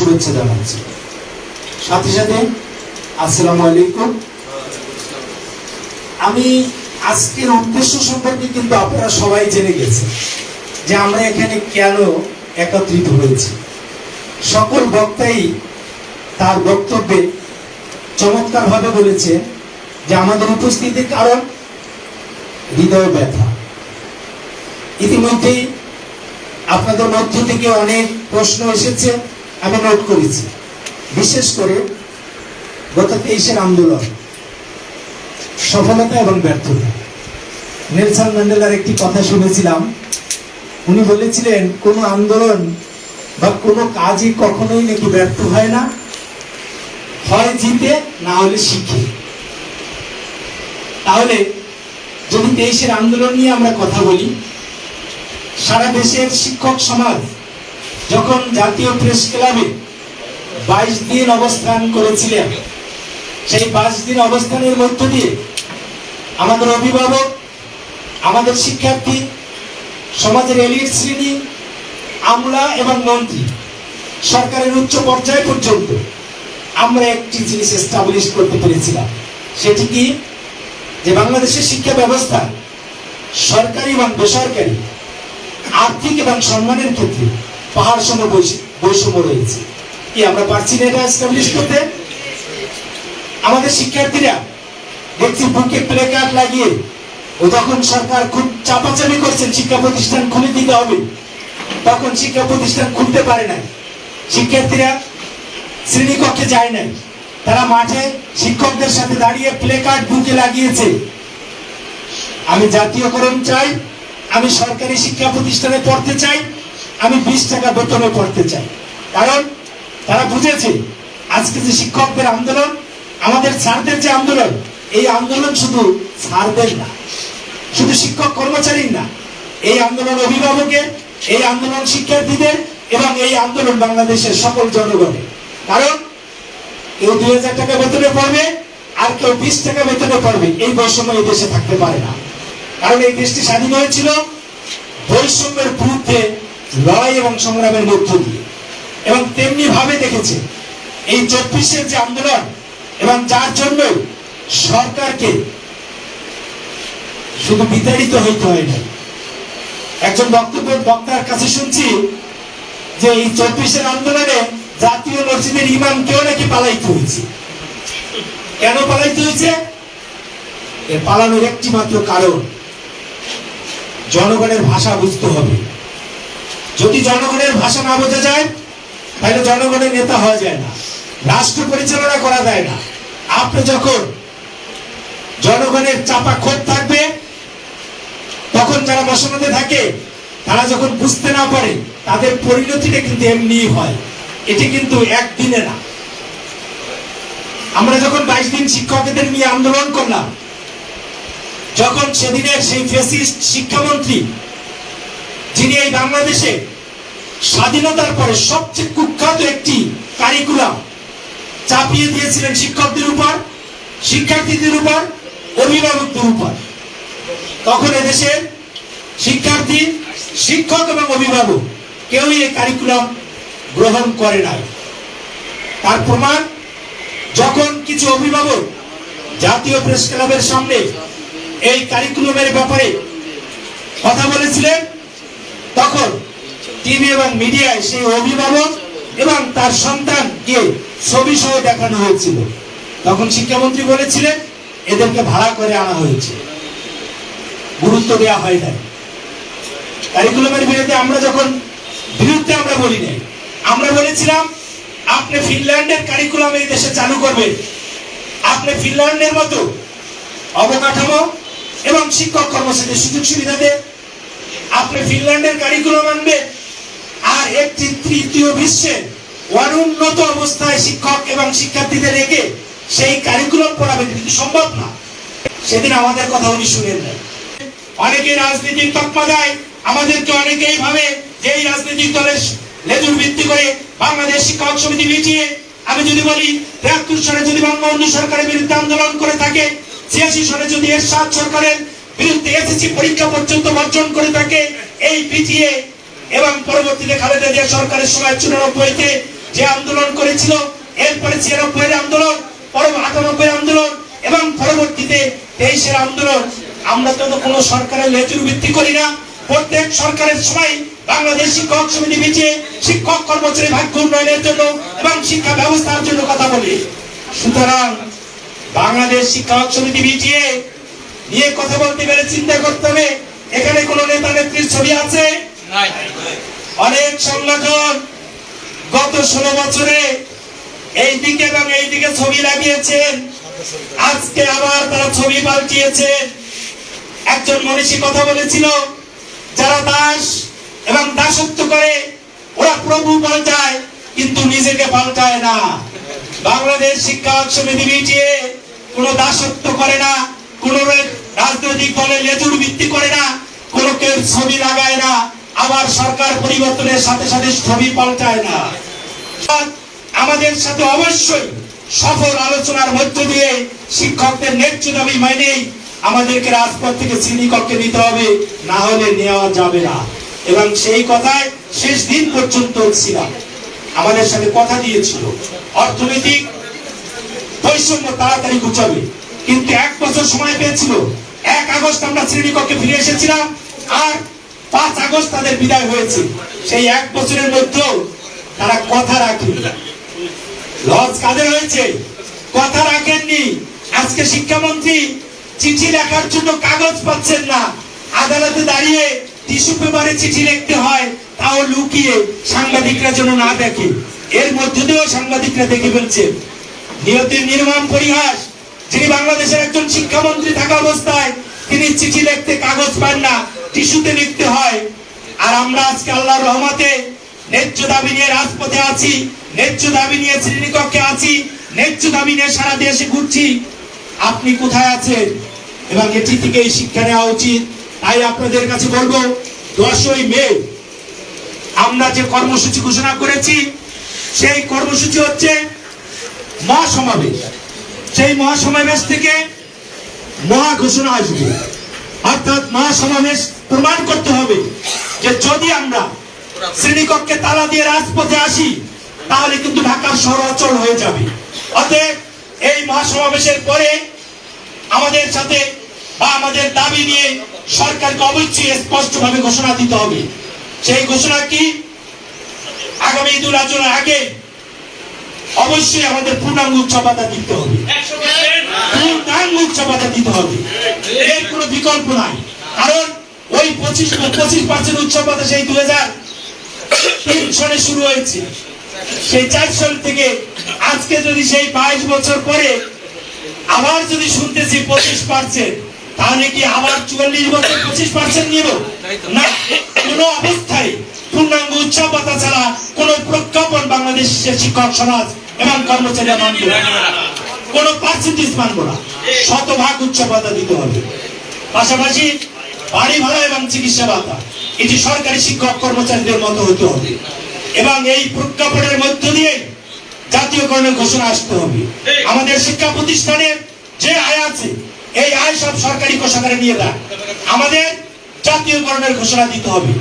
শুভেচ্ছা জানাচ্ছি। সাথে সাথে, আসসালামু আলাইকুম। আমি আজকের উদ্দেশ্য সম্পর্কে কিন্তু আপনারা সবাই জেনে গেছেন যে আমরা এখানে কেন একত্রিত হয়েছি। সকল বক্তাই তার বক্তব্যে চমৎকারভাবে বলেছে যে আমাদের উপস্থিতির কারণ হৃদয় ব্যথা। ইতিমধ্যেই আপনাদের মধ্য থেকে অনেক প্রশ্ন এসেছে। আমি নোট করেছি। বিশেষ করে গত তেইশের আন্দোলন, সফলতা এবং ব্যর্থতা। নেলসন ম্যান্ডেলার একটি কথা শুনেছিলাম। উনি বলেছিলেন, কোনো আন্দোলন বা কোনো কাজই কখনোই নাকি ব্যর্থ হয় না। হয় জিতে, না হলে শিখে। তাহলে যদি তেইশের আন্দোলন নিয়ে আমরা কথা বলি, সারা দেশের শিক্ষক সমাজ যখন জাতীয় প্রেস ক্লাবে বাইশ দিন অবস্থান করেছিলেন, সেই বাইশ দিন অবস্থানের মধ্য দিয়ে আমাদের অভিভাবক, আমাদের শিক্ষার্থী, সমাজের এলিট শ্রেণি, আমলা এবং মন্ত্রী, সরকারের উচ্চ পর্যায় পর্যন্ত আমরা একটি জিনিস এস্টাবলিশ করতে পেরেছিলাম। সেটি কি? যে বাংলাদেশের শিক্ষা ব্যবস্থা সরকারি এবং বেসরকারি আর্থিক এবং সম্মানের ক্ষেত্রে পাহাড় সম বৈষম্য রয়েছে। কি আমরা পারছি না এটা এস্টাবলিশ করতে? আমাদের শিক্ষার্থীরা দেখছি বুকে প্লে কার্ড লাগিয়ে ও তখন সরকার খুব চাপাচাপি করছেন শিক্ষা প্রতিষ্ঠান খুলে দিতে হবে। তখন শিক্ষা প্রতিষ্ঠান খুলতে পারে নাই। শিক্ষার্থীরা শ্রেণীকক্ষে যায় নাই। তারা মাঠে শিক্ষকদের সাথে দাঁড়িয়ে প্লে কার্ড বুকে লাগিয়েছে। আমি জাতীয়করণ চাই, আমি সরকারি শিক্ষা প্রতিষ্ঠানে পড়তে চাই। আমি বিশ টাকা বেতনে পড়তে চাই। কারণ তারা বুঝেছে, আজকে যে শিক্ষকদের আন্দোলন, আমাদের স্যারদের যে আন্দোলন, এই আন্দোলন শুধু স্যারদের না, শুধু শিক্ষক কর্মচারীর না, এই আন্দোলন অভিভাবকের, এই আন্দোলন শিক্ষার্থীদের এবং এই আন্দোলন বাংলাদেশের সকল জনগণের। কারণ কেউ দুই হাজার টাকা বেতনে পড়বে, আর কেউ বিশ টাকা বেতনে পড়বে, এই বৈষম্য এই দেশে থাকতে পারে না। কারণ এই দেশটি স্বাধীন হয়েছিল বৈষম্যের বিরুদ্ধে লড়াই এবং সংগ্রামের মধ্য দিয়ে। এবং তেমনি ভাবে দেখেছে, এই চব্বিশের যে আন্দোলন এবং যার জন্য সরকারকে শুধু বিতাড়িত হইতে হয় না একজন বক্তব্য বক্তার কাছে শুনছি যে এই চব্বিশের আন্দোলনে জাতীয় মসজিদের ইমাম কেউ নাকি পালাইতে হয়েছে। কেন পালাইতে হয়েছে? পালানোর একটি মাত্র কারণ, জনগণের ভাষা বুঝতে হবে। যদি জনগণের ভাষা না বোঝা যায়, তাহলে জনগণের নেতা হওয়া যায় না। রাষ্ট্র পরিচালনা করা যায় না। আপনি যখন জনগণের চাপা ক্ষোভ থাকবে, তখন যারা মশানদে থাকে, তারা যখন বুঝতে না পারে, তাদের পরিণতিটা কিন্তু এমনিই হয়। এটি কিন্তু একদিনে না। আমরা যখন বাইশ দিন শিক্ষকদের নিয়ে আন্দোলন করলাম, যখন সেদিনের সেই ফেসিস্ট শিক্ষামন্ত্রী যিনি এই বাংলাদেশে স্বাধীনতার পরে সবচেয়ে কুখ্যাত একটি কারিকুলাম চাপিয়ে দিয়েছিলেন শিক্ষকদের উপর, শিক্ষার্থীদের উপর, অভিভাবকদের উপর। তখন এদেশের শিক্ষার্থী, শিক্ষক এবং অভিভাবক কেউই এই কারিকুলাম গ্রহণ করে নাই। তার প্রমাণ, যখন কিছু অভিভাবক জাতীয় প্রেস ক্লাবের সামনে এই কারিকুলামের ব্যাপারে কথা বলেছিলেন তখন টিভি এবং মিডিয়ায় সেই অভিভাবক এবং তার সন্তানকে ছবি সহ দেখানো হয়েছিল। তখন শিক্ষামন্ত্রী বলেছিলেন, এদেরকে ভাড়া করে আনা হয়েছে। গুরুত্ব দেওয়া হয় নাই। কারিকুলামের বিরুদ্ধে আমরা যখন বিরুদ্ধে আমরা বলি নাই, আমরা বলেছিলাম, আপনি ফিনল্যান্ডের কারিকুলাম এই দেশে চালু করবেন। আপনি ফিনল্যান্ডের মতো অবকাঠামো এবং শিক্ষক কর্মচারীদের সুযোগ সুবিধা দেন আপনি ফিনল্যান্ডের কারিকুলাম আনবেন আর একটি তৃতীয় বিশ্বের অনুন্নত অবস্থায় শিক্ষক এবং শিক্ষার্থীদের রেখে সেই কারিকুলাম পড়াবেন কিন্তু সম্ভব না। সেদিন আমাদের কথা উনি শুনেন নাই। অনেকে রাজনীতির তকমা দেয়, আমাদেরকে অনেকেই ভাবে যে এই রাজনৈতিক দলের লেজুর ভিত্তি করে বাংলাদেশ শিক্ষক সমিতি মিটিয়ে, আমি যদি বলি তেহাত্তর সালে যদি বঙ্গবন্ধু সরকারের বিরুদ্ধে আন্দোলন করে থাকে, ছিয়াশি সালে যদি এরশাদ সরকারের পরীক্ষা পর্যন্ত বর্জন করে থাকে এই পিটিএ এবং পরবর্তীতে খালেদা জিয়া সরকারের সময় চুরানব্বইতে যে আন্দোলন করেছিল, এরপরে ছিয়ানব্বই আন্দোলন পরে আটানব্বই আন্দোলন এবং পরবর্তীতে তেইশের আন্দোলন। আমরা তো কোনো সরকারের লেজুর ভিত্তি করি না। প্রত্যেক সরকারের সময় বাংলাদেশ শিক্ষক সমিতি মিটিয়ে শিক্ষক কর্মচারী ভাগ্য উন্নয়নের জন্য এবং শিক্ষা ব্যবস্থার জন্য কথা বলি। সুতরাং বাংলাদেশ শিক্ষক সমিতি মিটিয়ে নিয়ে কথা বলতে গেলে চিন্তা করতে হবে। এখানে কোন নেতা নেত্রীর ছবি আছে? অনেক সংগঠন গত ষোলো বছরে এই দিকে এবং এই দিকে ছবি লাগিয়েছেন। আজকে আবার তারা ছবি পাল্টিয়েছেন। একজন মনীষী কথা বলেছিল যারা দাস এবং দাসত্ব করে ওরা প্রভু পাল্টায় কিন্তু নিজেকে পাল্টায় না। বাংলাদেশ শিক্ষক সমিতি মিটিয়ে কোনো দাসত্ব করে না কোন রাজনৈতিক দলে লেজুর ভিত্তি করে না, কোন কেউ ছবি লাগায় না, আবার সরকার পরিবর্তনের সাথে সাথে ছবি পাল্টায় না। আমাদের সাথে অবশ্যই সফল আলোচনার মধ্য দিয়ে শিক্ষকদের ন্যায্য দাবি মাইনেই আমাদেরকে রাজপথ থেকে শ্রেণীকক্ষে নিতে হবে, না হলে নেওয়া যাবে না। এবং সেই কথায় শেষ দিন পর্যন্ত ছিলাম। আমাদের সাথে কথা দিয়েছিল। অর্থনৈতিক বৈষম্য তাড়াতাড়ি ঘুচাবে। কিন্তু এক বছর সময় পেয়েছিল। এক আগস্ট আমরা শ্রেণীকক্ষে ফিরে এসেছিলাম, আর পাঁচ আগস্ট তাদের বিদায় হয়েছে। সেই এক বছরের মধ্যেও তারা কথা রাখেনি। লস কাদের হয়েছে? কথা রাখেননি। আজকে শিক্ষামন্ত্রী চিঠি লেখার জন্য কাগজ পাচ্ছেন না। আদালতে দাঁড়িয়ে টিস্যু পেপারে চিঠি লিখতে হয়, তাও লুকিয়ে সাংবাদিকরা যেন না দেখে। এর মধ্যে দিয়েও সাংবাদিকরা দেখে ফেলছে। নিয়তির নির্মাণ পরিহাস যিনি বাংলাদেশের একজন শিক্ষামন্ত্রী থাকা অবস্থায়, তিনি চিঠি লিখতে কাগজ পান না, টিস্যুতে লিখতে হয়। আর আমরা আজকে আল্লাহর রহমতে ন্যায্য দাবি নিয়ে রাজপথে আছি, ন্যায্য দাবি নিয়ে শ্রেণীকক্ষে আছি, ন্যায্য দাবি নিয়ে সারা দেশে ঘুরছি। আপনি কোথায় আছেন? এবং এটি থেকে শিক্ষা নেওয়া উচিত। তাই আপনাদের কাছে বলব দশই মে আমরা যে কর্মসূচি ঘোষণা করেছি, সেই কর্মসূচি হচ্ছে মহাসমাবেশ। সেই মহাসমাবেশ থেকে মহা ঘোষণা আসবে। অর্থাৎ মহাসমাবেশ প্রমাণ করতে হবে যে যদি আমরা শ্রেণীকক্ষে তালা দিয়ে রাজপথে আসি, তাহলে কিন্তু ঢাকার শহর অচল হয়ে যাবে। অতএব এই মহাসমাবেশের পরে আমাদের সাথে বা আমাদের দাবি নিয়ে সরকারকে অবশ্যই স্পষ্টভাবে ঘোষণা দিতে হবে। সেই ঘোষণা কি? আগামী ঈদুল আজহার আগে অবশ্যই আমাদের পূর্ণাঙ্গ উচ্চপাতা দিতে হবে। পূর্ণাঙ্গ উচ্চপাতা দিতে হবে। এর কোনো বিকল্প নাই। কারণ ওই পঁচিশ পঁচিশ পার্সেন্ট উচ্চপাতা সেই দু হাজার তিন সনে শুরু হয়েছে। সেই চার সাল থেকে আজকে যদি সেই বাইশ বছর পরে আবার যদি শুনতেছি পঁচিশ পার্সেন্ট, তাহলে কি আবার চুয়াল্লিশ বছর পঁচিশ পার্সেন্ট নিব? না, কোনো অবস্থায় শিক্ষক সমাজ এবং কর্মচারীরা মানবে কোন পার্সেন্টেজ মানবো না। শতভাগ উচ্চপাতা দিতে হবে। পাশাপাশি বাড়ি ভাড়া এবং চিকিৎসা ভাতা এটি সরকারি শিক্ষক কর্মচারীদের মতো হতে হবে। এবং এই প্রজ্ঞাপনের মধ্য দিয়ে জাতীয়করণের ঘোষণা আসতে হবে। আমাদের শিক্ষা প্রতিষ্ঠানের যে আয় আছে, এই আয় সব সরকারি কোষাগারে নিয়ে দেয় আমাদের জাতীয়করণের ঘোষণা দিতে হবে।